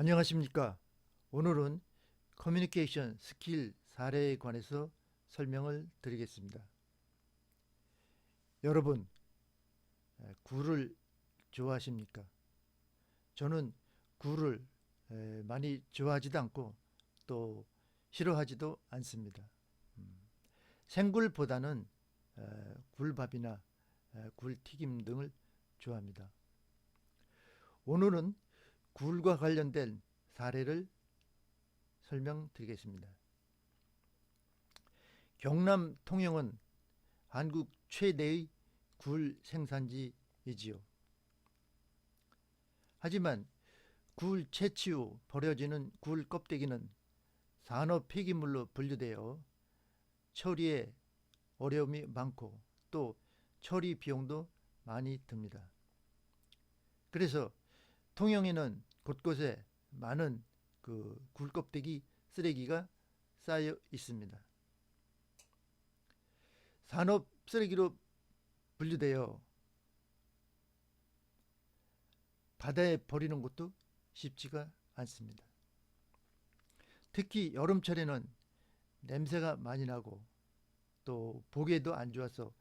안녕하십니까. 오늘은 커뮤니케이션 스킬 사례에 관해서 설명을 드리겠습니다. 여러분, 에, 굴을 좋아하십니까? 저는 굴을 에, 많이 좋아하지도 않고 또 싫어하지도 않습니다. 음, 생굴보다는 에, 굴밥이나 에, 굴튀김 등을 좋아합니다. 오늘은 굴과 관련된 사례를 설명드리겠습니다. 경남 통영은 한국 최대의 굴 생산지이지요. 하지만 굴 채취 후 버려지는 굴 껍데기는 산업 폐기물로 분류되어 처리에 어려움이 많고 또 처리 비용도 많이 듭니다. 그래서 통영에는 곳곳에 많은 그 굴껍데기 쓰레기가 쌓여 있습니다. 산업 쓰레기로 분류되어 바다에 버리는 것도 쉽지가 않습니다. 특히 여름철에는 냄새가 많이 나고 또 보기에도 안 좋아서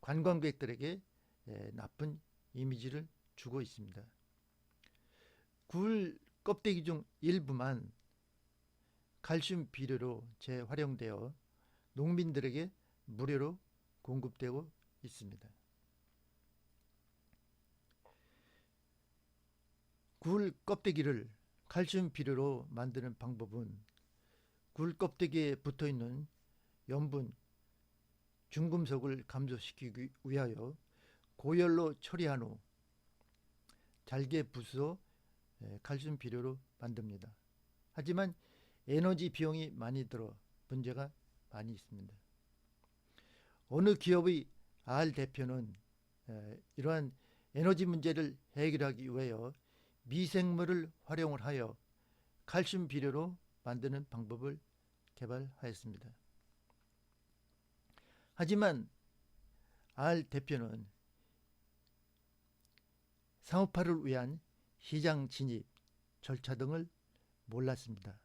관광객들에게 에, 나쁜 이미지를 주고 있습니다. 굴 껍데기 중 일부만 칼슘 비료로 재활용되어 농민들에게 무료로 공급되고 있습니다. 굴 껍데기를 칼슘 비료로 만드는 방법은 굴 껍데기에 붙어 있는 염분 중금속을 감소시키기 위하여 고열로 처리한 후 잘게 부숴 예, 칼슘 비료로 만듭니다. 하지만 에너지 비용이 많이 들어 문제가 많이 있습니다. 어느 기업의 R 대표는 에, 이러한 에너지 문제를 해결하기 위하여 미생물을 활용을 하여 칼슘 비료로 만드는 방법을 개발하였습니다. 하지만 R 대표는 상업화를 위한 시장 진입 절차 등을 몰랐습니다.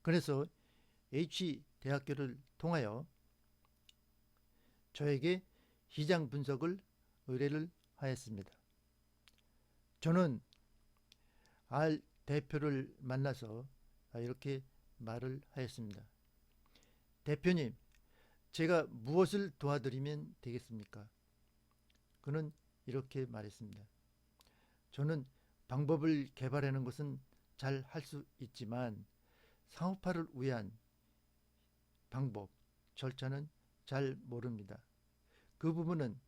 그래서 H 대학교를 통하여 저에게 시장 분석을 의뢰를 하였습니다. 저는 R 대표를 만나서 이렇게 말을 하였습니다. 대표님, 제가 무엇을 도와드리면 되겠습니까? 그는 이렇게 말했습니다. 저는 방법을 개발하는 것은 잘 할 수 있지만 상업화를 위한 방법, 절차는 잘 모릅니다. 그 부분은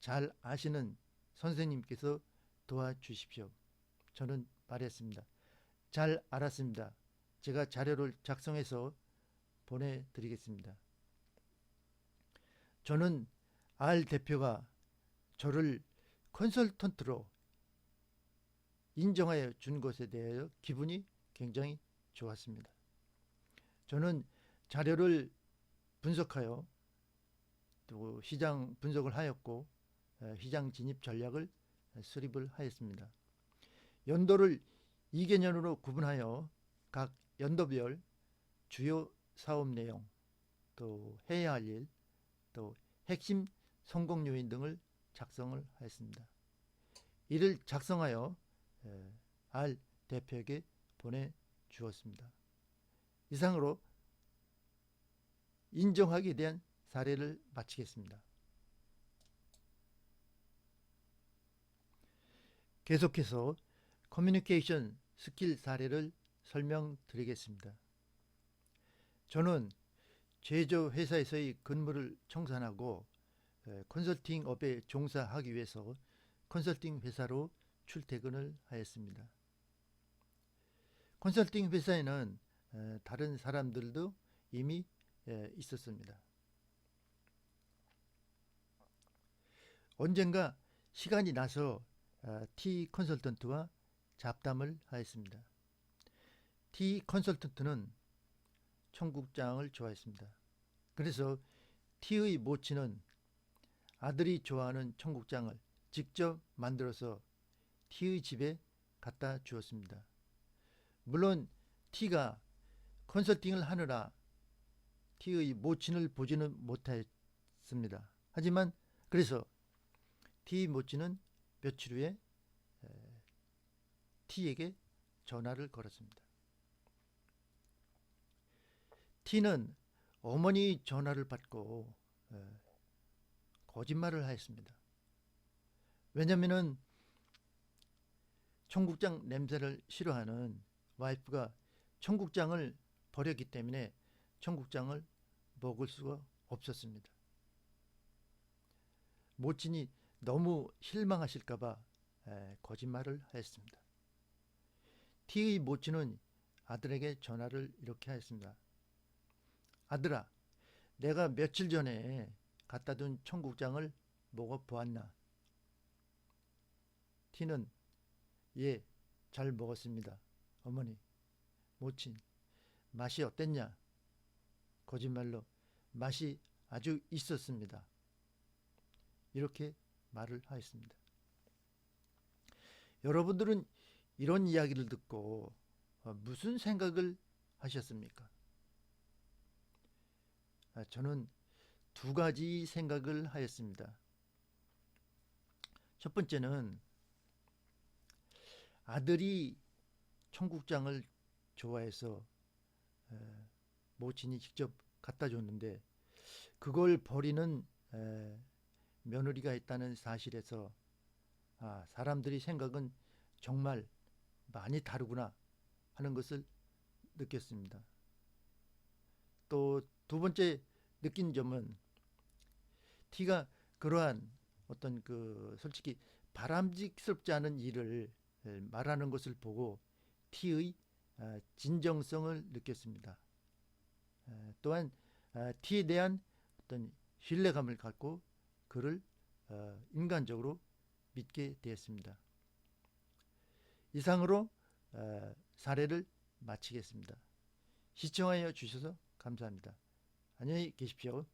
잘 아시는 선생님께서 도와주십시오. 저는 말했습니다. 잘 알았습니다. 제가 자료를 작성해서 보내드리겠습니다. 저는 R 대표가 저를 컨설턴트로 인정하여 준 것에 대하여 기분이 굉장히 좋았습니다. 저는 자료를 분석하여 또 시장 분석을 하였고 시장 진입 전략을 수립을 하였습니다. 연도를 2개년으로 구분하여 각 연도별 주요 사업 내용, 또 해야 할 일, 또 핵심 성공 요인 등을 작성을 하였습니다. 이를 작성하여 R 대표에게 보내주었습니다. 이상으로 인정하기에 대한 사례를 마치겠습니다. 계속해서 커뮤니케이션 스킬 사례를 설명드리겠습니다. 저는 제조 회사에서의 근무를 청산하고 컨설팅 업에 종사하기 위해서 컨설팅 회사로 출퇴근을 하였습니다. 컨설팅 회사에는 다른 사람들도 이미 있었습니다. 언젠가 시간이 나서 T 컨설턴트와 잡담을 하였습니다. T 컨설턴트는 청국장을 좋아했습니다. 그래서 T의 모친은 아들이 좋아하는 청국장을 직접 만들어서 T의 집에 갖다 주었습니다. 물론 T가 컨설팅을 하느라 T의 모친을 보지는 못했습니다. 하지만 그래서 T 모친은 며칠 후에 에, T에게 전화를 걸었습니다. T는 어머니 전화를 받고 에, 거짓말을 하였습니다. 왜냐면은 청국장 냄새를 싫어하는 와이프가 청국장을 버렸기 때문에 청국장을 먹을 수가 없었습니다. 모친이 너무 실망하실까봐 에, 거짓말을 하였습니다. T의 모친은 아들에게 전화를 이렇게 하였습니다. 아들아, 내가 며칠 전에 갖다 둔 청국장을 먹어 보았나? T는 예, 잘 먹었습니다. 어머니, 모친, 맛이 어땠냐? 거짓말로 맛이 아주 있었습니다. 이렇게 말을 하였습니다. 여러분들은 이런 이야기를 듣고 어, 무슨 생각을 하셨습니까? 아, 저는 두 가지 생각을 하였습니다. 첫 번째는 아들이 청국장을 좋아해서 에, 모친이 직접 갖다 줬는데 그걸 버리는 에, 며느리가 있다는 사실에서 아, 사람들이 생각은 정말 많이 다르구나 하는 것을 느꼈습니다. 또 두 번째 느낀 점은 T가 그러한 어떤 그 솔직히 바람직스럽지 않은 일을 에, 말하는 것을 보고 T의 아, 진정성을 느꼈습니다. 에, 또한 아, T에 대한 어떤 신뢰감을 갖고 그를 어, 인간적으로 믿게 되었습니다. 이상으로 어, 사례를 마치겠습니다. 시청하여 주셔서 감사합니다. 안녕히 계십시오.